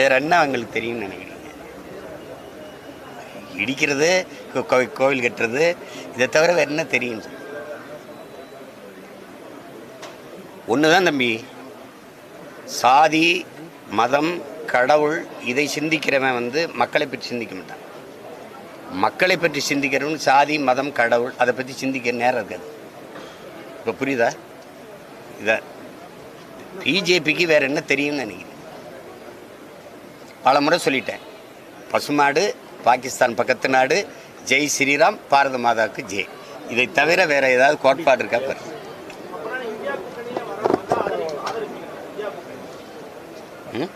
வேற என்ன அவங்களுக்கு தெரியும்னு நினைக்கிறீங்க? இடிக்கிறது கோ- கோவில் கட்டுறது இதை தவிர வேற என்ன தெரியும் ஒன்று தான் தம்பி. சாதி மதம் கடவுள் இதை சிந்திக்கிறவன் வந்து மக்களை பற்றி சிந்திக்க மாட்டான். மக்களை பற்றி சிந்திக்கிறவன் சாதி மதம் கடவுள் அதை பற்றி சிந்திக்க நேரம் இருக்காது. இப்போ புரியுதா? இதான் பிஜேபிக்கு வேற என்ன தெரியும்னு நினைக்கிறேன் பல முறை சொல்லிட்டேன் பசுமாடு பாகிஸ்தான் பக்கத்து நாடு ஜெய் ஸ்ரீராம் பாரத மாதாவுக்கு ஜெய். இதை தவிர வேற ஏதாவது கோட்பாடு இருக்கா பாரு. ம்?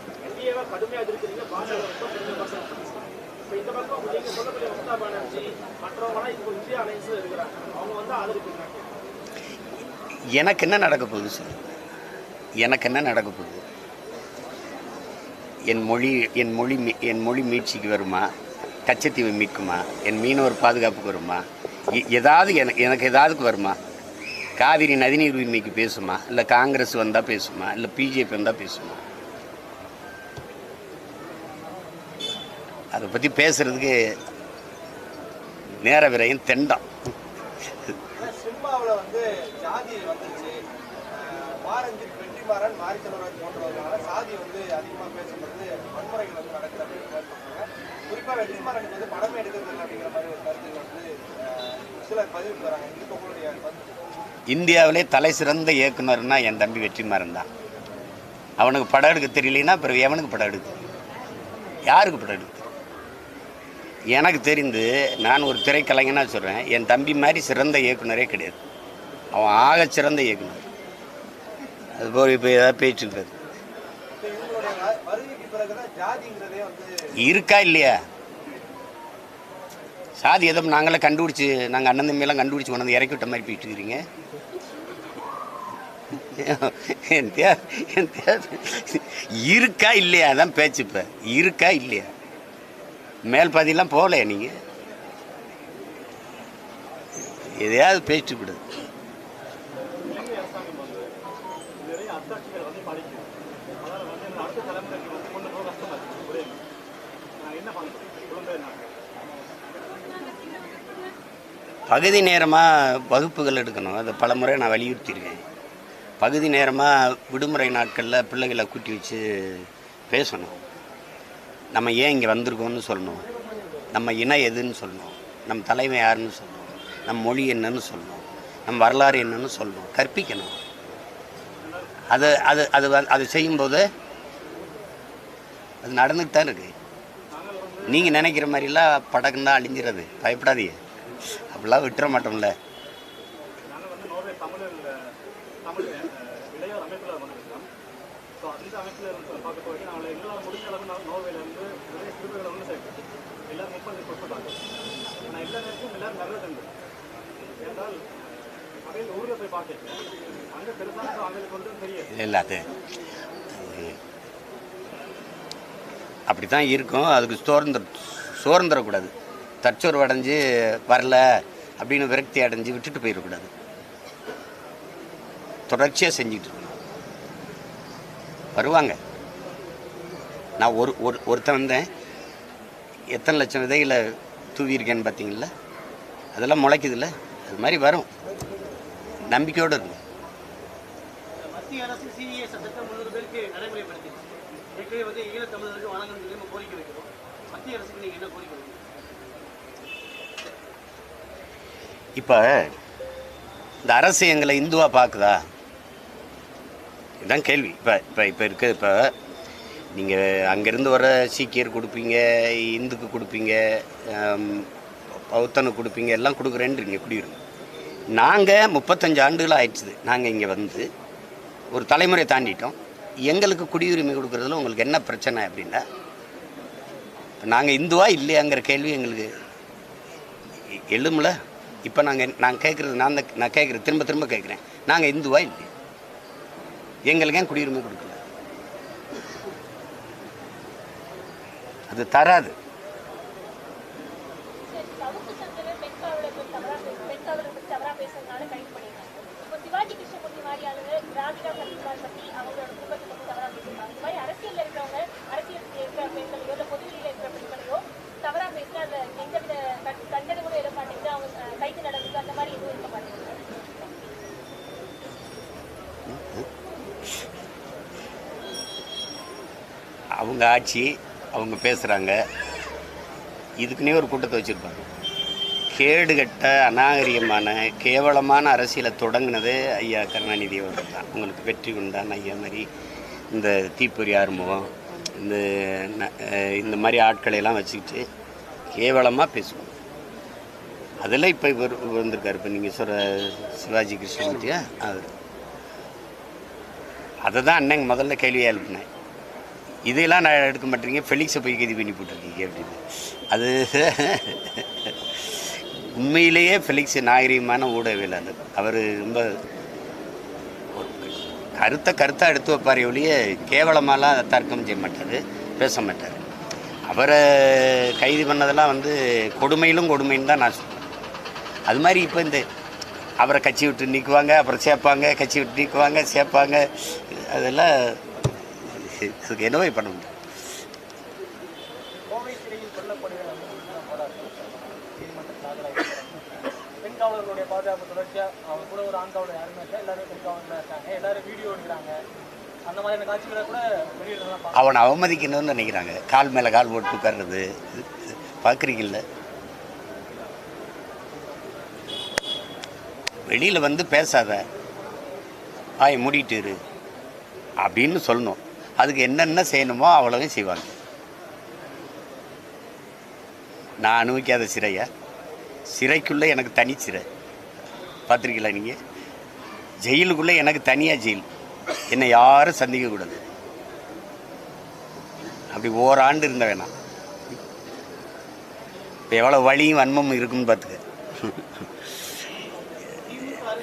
எனக்கு என்ன நடக்க போகுது சொல்லு. எனக்கு என்ன நடக்க போகுது? என் மொழி என் மொழி மீ- என் மொழி மீட்சிக்கு வருமா? கச்சத்தீவை மீட்குமா? என் மீனவர் பாதுகாப்புக்கு வருமா? எ- ஏதாவது எனக்கு எனக்கு ஏதாவதுக்கு வருமா? காவிரி நதிநீர் உரிமைக்கு பேசுமா? இல்லை காங்கிரஸ் வந்தால் பேசுமா? இல்லை பிஜேபி வந்தால் பேசுமா? அதை பற்றி பேசுகிறதுக்கு நேர விரையும் தெண்டம். வந்து ஜாதி வந்துருச்சு. வெற்றிமாறன் மாரி செல்வராஜ் போன்றவர்களால சாதி வந்து அதிகமாக பேசும்போது வன்முறைகள் வந்து நடக்குது அப்படின்னு மாதிரி சொல்றாங்க குறிப்பாக வெற்றிமாறனுக்கு வந்து படமே எடுக்கிறது அப்படிங்கிற மாதிரி ஒரு கருத்து வந்து சிலர் பதிவு வராங்க இதுக்கு உங்களுடைய இந்தியாவிலே தலை சிறந்த இயக்குனர்னா என் தம்பி வெற்றிமாறன் தான். அவனுக்கு படம் எடுக்க தெரியலனா பிறகு எவனுக்கு படம் எடுக்க யாருக்கு படம் எடுக்க எனக்கு தெரிந்து நான் ஒரு திரைக்கலைஞனாக சொல்கிறேன் என் தம்பி மாதிரி சிறந்த இயக்குனரே கிடையாது. அவன் ஆக சிறந்த இயக்குனர். அது போல் இப்போ ஏதாவது பேச்சுக்கிறது இருக்கா. இல்லையா? சாதி எதுவும் நாங்களே கண்டுபிடிச்சி நாங்கள் அண்ணன் தம்பியெல்லாம் கண்டுபிடிச்சி கொண்டு வந்து இறக்கி விட்ட மாதிரி போயிட்டு இருக்கிறீங்க. என் தே- என் தே- இருக்கா இல்லையா? அதான் பேச்சு இப்போ. இருக்கா இல்லையா? மேல் பாதியெல்லாம் போகலையா நீங்கள் எதையாவது பேச்சு விடுது பகுதி நேரமாக வகுப்புகள் எடுக்கணும். அதை பல முறை நான் வலியுறுத்தியிருக்கேன். பகுதி நேரமாக விடுமுறை நாட்களில் பிள்ளைகளை கூட்டி வச்சு பேசணும். நம்ம ஏன் இங்கே வந்திருக்கோம்னு சொல்லணும். நம்ம இனம் எதுன்னு சொல்லணும். நம்ம தலைமை யாருன்னு சொல்லணும். நம்ம மொழி என்னன்னு சொல்லணும். நம்ம வரலாறு என்னன்னு சொல்லணும். கற்பிக்கணும். அது அது அது வந்து- அது செய்யும்போது அது நடந்துட்டு தான் இருக்குது நீங்கள் நினைக்கிற மாதிரிலாம் படகுன்னா அழிஞ்சிறது. பயப்படாதீங்க. அப்படிலாம் விட்டுற மாட்டோம்ல. இல்லை அது அப்படி தான் இருக்கும். அதுக்கு சோர்ந்துட சோர்ந்துடக்கூடாது தற்சோர்வு அடைஞ்சு வரல அப்படின்னு விரக்தி அடைஞ்சு விட்டுட்டு போயிடக்கூடாது தொடர்ச்சியாக செஞ்சுட்டு இருக்கணும். வருவாங்க. நான் ஒரு ஒரு ஒருத்தன் வந்தேன். எத்தனை லட்சம் விதைகளை தூவியிருக்கேன்னு பார்த்தீங்களா அதெல்லாம் முளைக்குதுல்ல? அது மாதிரி வரும். நம்பிக்கையோடு இருக்கும் மத்திய அரசு சிஏ சட்டத்தை முன்னூறு பேருக்கு நடைமுறைப்படுத்தி ஏற்கனவே வந்து ஈழத்தமிழருக்கு வழங்கணும் சொல்லி நம்ம கோரிக்கை வைக்கிறோம். மத்திய அரசுக்கு நீங்கள் என்ன கோரிக்கை வைக்கிறீங்க? இப்போ இந்த அரசு எங்களை இந்துவாக பார்க்குதா இதுதான் கேள்வி. இப்போ இப்போ இப்போ இருக்க இப்போ நீங்கள் அங்கேருந்து வர சீக்கியர் கொடுப்பீங்க இந்துக்கு கொடுப்பீங்க பௌத்தனுக்கு கொடுப்பீங்க எல்லாம் கொடுக்குறேன்றீங்க குடியுரிமை நாங்கள் முப்பத்தஞ்சு ஆண்டுகள் ஆயிடுச்சுது நாங்கள் இங்கே வந்து ஒரு தலைமுறை தாண்டிட்டோம். எங்களுக்கு குடியுரிமை கொடுக்குறதுல உங்களுக்கு என்ன பிரச்சனை அப்படின்னா நாங்கள் இந்துவா இல்லையாங்கிற கேள்வி எங்களுக்கு எ- எழும்ல? இப்போ நாங்கள் நான் கேட்குறது நான் நான் கேட்குறது திரும்ப திரும்ப கேட்குறேன் நாங்கள் இந்துவா இல்லை எங்களுக்கு ஏன் குடியுரிமை கொடுக்கல? அது தராது. பெண்களையோ இல்லை பொது இருக்கிற பெண்களையோ தவறாக பேசினா அந்த எந்தவித தண்டனை கூட எழ அவங்க கைது நடக்குது அந்த மாதிரி எதுவும் இருக்க மாட்டேங்குது. அவங்க ஆட்சி அவங்க பேசுகிறாங்க இதுக்குன்னே ஒரு கூட்டத்தை வச்சுருப்பாங்க. கேடுகட்ட அநாகரிகமான கேவலமான அரசியலை தொடங்கினது ஐயா கருணாநிதி அவர்கள் தான். உங்களுக்கு வெற்றி உண்டான ஐயா மாதிரி இந்த தீப்பொறி ஆறுமுகம் இந்த இந்த மாதிரி ஆட்களை எல்லாம் வச்சுக்கிட்டு கேவலமாக பேசுவோம். அதெல்லாம் இப்போ இவர் வந்திருக்காரு. இப்போ நீங்கள் சொல்கிற சிவாஜி கிருஷ்ணமூர்த்தியா அவர் அதை. தான் அண்ணன் முதல்ல கேள்வியாக எழுப்பினேன். இதையெல்லாம் நான் எடுக்க மாட்டேங்க ஃபெலிக்ஸை போய் கைது பண்ணி போட்டிருக்கீங்க அப்படின்னு. அது உண்மையிலேயே ஃபெலிக்ஸ் நாகரீகமான ஊடகவியலாளர். அவர் ரொம்ப கருத்தை கருத்தாக எடுத்து வைப்பார் ஒழிய கேவலமாலாம் தர்க்கம் செய்ய மாட்டார் பேச மாட்டார். அவரை கைது பண்ணதெல்லாம் வந்து கொடுமையிலும் கொடுமைன்னு தான் நான் சொல்லுவேன் அது மாதிரி இப்போ இந்த அவரை கட்சி விட்டு நீக்குவாங்க அப்புறம் சேர்ப்பாங்க கட்சி விட்டு நீக்குவாங்க சேர்ப்பாங்க அதெல்லாம் இதுக்கு என்னவே பண்ண முடியும். பாதுகாப்பு தொடர்ச்சியாக அவங்க கூட ஒரு ஆண் யாருமே இல்லை எல்லாரும் பெண் இருக்காங்க. எல்லாரும் வீடியோ எடுக்கிறாங்க. அந்த மாதிரியான காட்சிகளை கூட வெளியிடலாம் அவனை அவமதிக்கணும்னு நினைக்கிறாங்க. கால் மேலே கால் போட்டு உட்கார்றது. பார்க்குறீங்கல்ல? வெளியில் வந்து பேசாத. ஆய் மூடிட்டு இரு. அப்படின்னு சொல்லணும். அதுக்கு என்னென்ன செய்யணுமோ அவ்வளவும் செய்வாங்க. நான் அனுபவிக்காத சிறையா? சிறைக்குள்ளே எனக்கு தனி சிறை. பார்த்துருக்கீங்களா நீங்கள் ஜெயிலுக்குள்ளே எனக்கு தனியாக ஜெயில். என்னை யாரும் சந்திக்கக்கூடாது அப்படி ஓராண்டு இருந்த வேணாம். இப்போ எவ்வளோ வழியும் வன்மமும் இருக்குன்னு பார்த்துக்க. அடி எடுத்து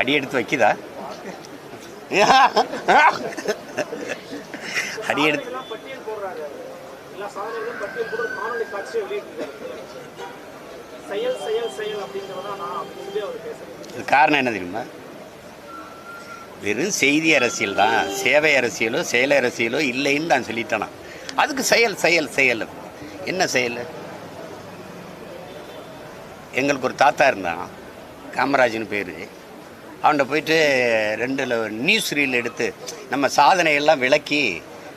அடி எடுத்து வைக்குதா? அடி எடுத்து எல்லா சாதனைகளும் பற்றி கூட காணொலி காட்சியை வெளியிட்டிருக்காரு. செயல் செயல் செயல் அப்படிங்கிறதான் நான் அப்படின்னு சொல்லி அவர் பேசுறேன். இது காரணம் என்ன தெரியுமா? வெறும் செய்தி அரசியல் தான். சேவை அரசியலோ செயல் அரசியலோ இல்லைன்னு நான் சொல்லிட்டேனா. அதுக்கு செயல் செயல் செயல். என்ன செயல்? எங்களுக்கு ஒரு தாத்தா இருந்தான். காமராஜன் பேர். அவன்கிட்ட போயிட்டு ரெண்டு நியூஸ் ரீல் எடுத்து நம்ம சாதனையெல்லாம் விளக்கி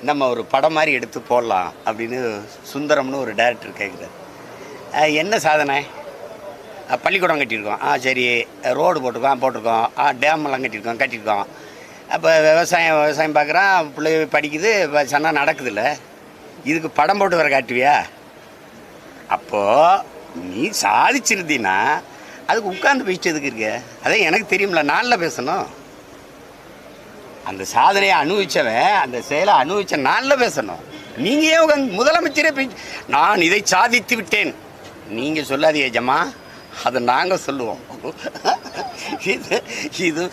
நம்ம ஒரு படம் மாதிரி எடுத்து போடலாம் அப்படின்னு சுந்தரம்னு ஒரு டேரக்டர் கேட்குறாரு என்ன சாதனை? பள்ளிக்கூடம் கட்டியிருக்கோம். ஆ சரி ரோடு போட்டிருக்கோம் போட்டிருக்கோம். ஆ டேமெல்லாம் கட்டியிருக்கோம் கட்டியிருக்கோம். அப்போ விவசாயம் விவசாயம் பார்க்குறான் பிள்ளை படிக்குது இப்போ சொன்னா நடக்குதுல்ல. இதுக்கு படம் போட்டு வர காட்டுவியா? அப்போது நீ சாதிச்சிருந்தீன்னா அதுக்கு உட்காந்து பேசிட்டு எதுக்கு இருக்க? அதான் எனக்கு தெரியும்ல நாளில் பேசணும். அந்த சாதனையை அனுபவிச்சவன் அந்த செயலை அனுபவிச்ச நாளில் பேசணும். நீங்கள் ஏன் முதலமைச்சரே நான் இதை சாதித்து விட்டேன். நீங்கள் சொல்லாதீங்க ஜமா அதை நாங்கள் சொல்லுவோம். இது இது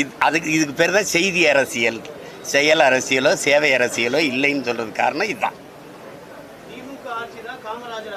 இது அதுக்கு இதுக்கு பேர் தான் செய்தி அரசியல். செயல் அரசியலோ சேவை அரசியலோ இல்லைன்னு சொல்கிறதுக்கு காரணம் இதுதான். திமுக ஆட்சி தான் காமராஜர்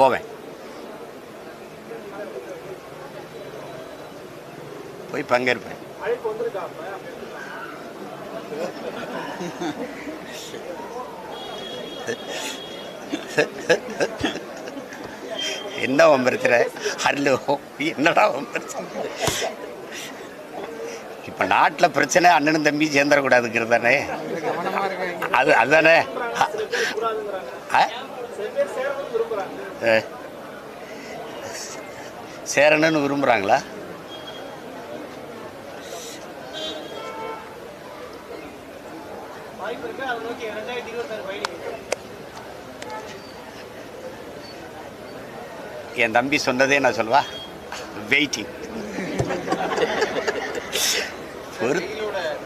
போவேன் போய் பங்கேற்பேன் என்ன உன் பிரச்சனை ஹலோ என்னடா உன் பிரச்சனை இப்போ நாட்டில் பிரச்சனை அண்ணனும் தம்பி சேர்ந்துடக்கூடாதுங்கிறது தானே? அது அதுதானே ஆ. சேரணும்னு விரும்புகிறாங்களா என் தம்பி சொன்னதே நான் சொல்வா வெயிட்டிங் பொறு வெயிலோட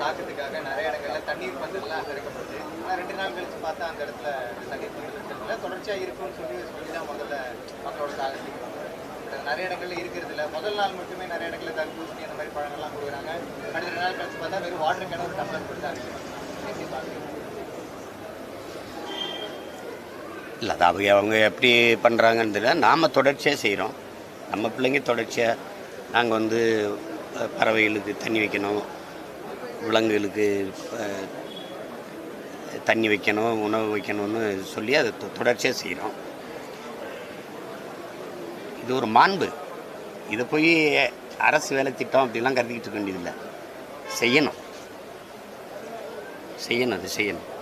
தாக்கத்துக்காக நிறைய இடங்கள்ல தண்ணீர் பந்தல்லாம் திறக்கப்படுது ஆனால் ரெண்டு நாள் கழிச்சு பார்த்தா அந்த இடத்துல தண்ணீர் பந்தல் இருக்கிறதுல தொடர்ச்சியா இருக்கும்னு சொல்லி சொல்லி தான் முதல்ல மக்களோட தாக்கத்துக்கு நிறைய இடங்கள்ல இருக்கிறது இல்ல. முதல் நாள் மட்டுமே நிறைய இடங்கள்ல தர்பூசணி அந்த மாதிரி பழங்கள்லாம் கொடுக்குறாங்க. அடுத்த ரெண்டு நாள் கழிச்சு பார்த்தா வெறும் வாட்டர் கேன ஒரு டம்ளர் கொடுத்தாங்க எப்படி இல்லை அது அவங்க அவங்க எப்படி பண்ணுறாங்கன்னு தெரியல. நாம் தொடர்ச்சியாக செய்கிறோம் நம்ம பிள்ளைங்க தொடர்ச்சியாக நாங்கள் வந்து பறவைகளுக்கு தண்ணி வைக்கணும். விலங்குகளுக்கு தண்ணி வைக்கணும் உணவு வைக்கணும்னு சொல்லி அதை தொ- தொடர்ச்சியாக செய்கிறோம் இது ஒரு மாண்பு. இதை போய் அரசு வேலை திட்டம் அப்படிலாம் கருதிக்கிட்டு இருக்க வேண்டியதில்லை. செய்யணும். செய்யணும் அது செய்யணும்.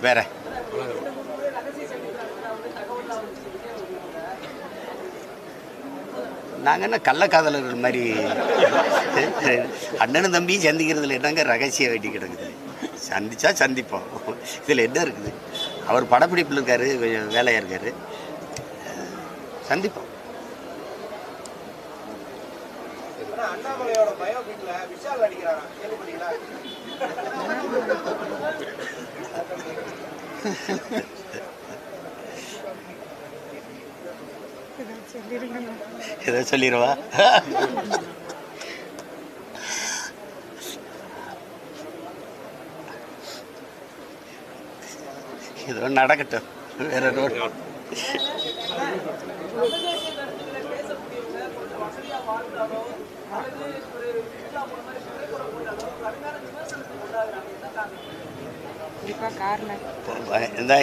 வேற? நாங்கள் என்ன கள்ளக்காதலர்கள் மாதிரி? அண்ணனும் தம்பியும் சந்திக்கிறதுல என்னங்க ரகசியம் வெட்டி கிடக்குது? சந்திச்சா சந்திப்போம். இதில் என்ன இருக்குது? அவர் படப்பிடிப்பில் இருக்கார் கொஞ்சம் வேலையாக இருக்கார். சந்திப்போம். அண்ணாமலையோட ஏதோ சொல்லிடுவா ஏதோ நடக்கட்டும். வேற ரோடு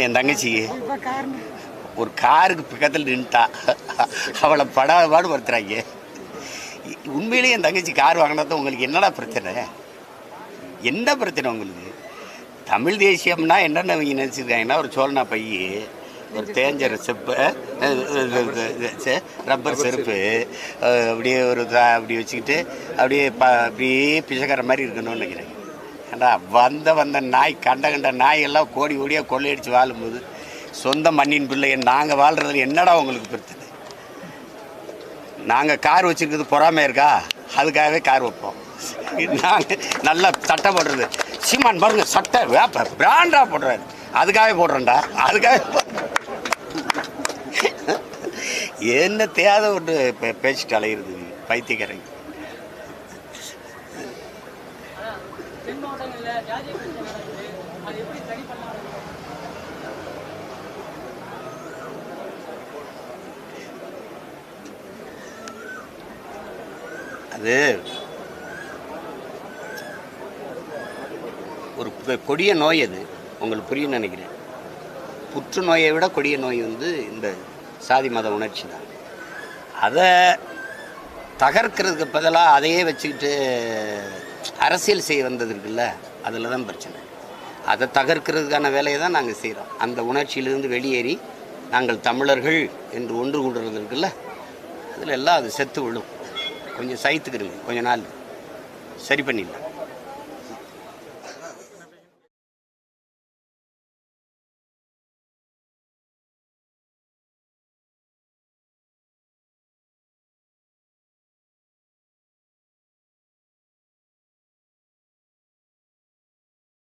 என் தங்கச்சிக்கு. காரணம். ஒரு காருக்கு பக்கத்தில் நின்ட்டா அவளை படாத பாடு படுத்துறாங்க. உண்மையிலேயே என் தங்கச்சி கார் வாங்கினது உங்களுக்கு என்னடா பிரச்சனை? என்ன பிரச்சனை உங்களுக்கு? தமிழ் தேசியம்னா என்னென்ன அவங்க நினச்சிருக்காங்கன்னா ஒரு சோழனா பை ஒரு தேஞ்ச செப்பு ரப்பர் செருப்பு அப்படியே ஒரு அப்படி வச்சுக்கிட்டு அப்படியே ப அப்படியே பிச்சைக்கார மாதிரி இருக்கணும்னு நினைக்கிறேன். ஏண்டா வந்த வந்த நாய் கண்ட கண்ட நாய் எல்லாம் கோடி கோடியாக கொள்ளையடிச்சு வாழும்போது. சொந்த மண்ணின் பிள்ளைய நாங்கள் வாழ்கிறதுல என்னடா உங்களுக்கு பிரச்சனை? நாங்கள் கார் வச்சுருக்கிறது பொறாமை இருக்கா? அதுக்காகவே கார் வைப்போம். நாங்கள் நல்லா சட்டை போடுறது. சீமான் பாருங்க சட்டை வேப்ப பிராண்டாக போடுறாரு. அதுக்காகவே போடுறேன்டா அதுக்காக என்ன தேவை ஒன்று பே- பேசிட்டு அலையிறது பைத்தியக்காரங்க தென் மாவட்டங்களில் ஜாதிய பிரச்சனை நடக்குது அது எப்படி சரி பண்ணலாம் அது ஒரு கொடிய நோய் அது. உங்களுக்கு புரியும் நினைக்கிறேன். புற்றுநோயை விட கொடிய நோய் வந்து இந்த சாதி மத உணர்ச்சி தான். அதை தகர்க்கிறதுக்கு பதிலாக அதையே வச்சுக்கிட்டு அரசியல் செய்ய வந்தது இருக்குல்ல அதில் தான் பிரச்சனை. அதை தகர்க்கிறதுக்கான வேலையை தான் நாங்கள் செய்கிறோம் அந்த உணர்ச்சியிலிருந்து வெளியேறி நாங்கள் தமிழர்கள் என்று ஒன்று கூடுறது இருக்குல்ல அதில் எல்லாம் அது செத்து விழும். கொஞ்சம் சைத்துக்கிடுங்க கொஞ்ச நாள். சரி பண்ணிடலாம்.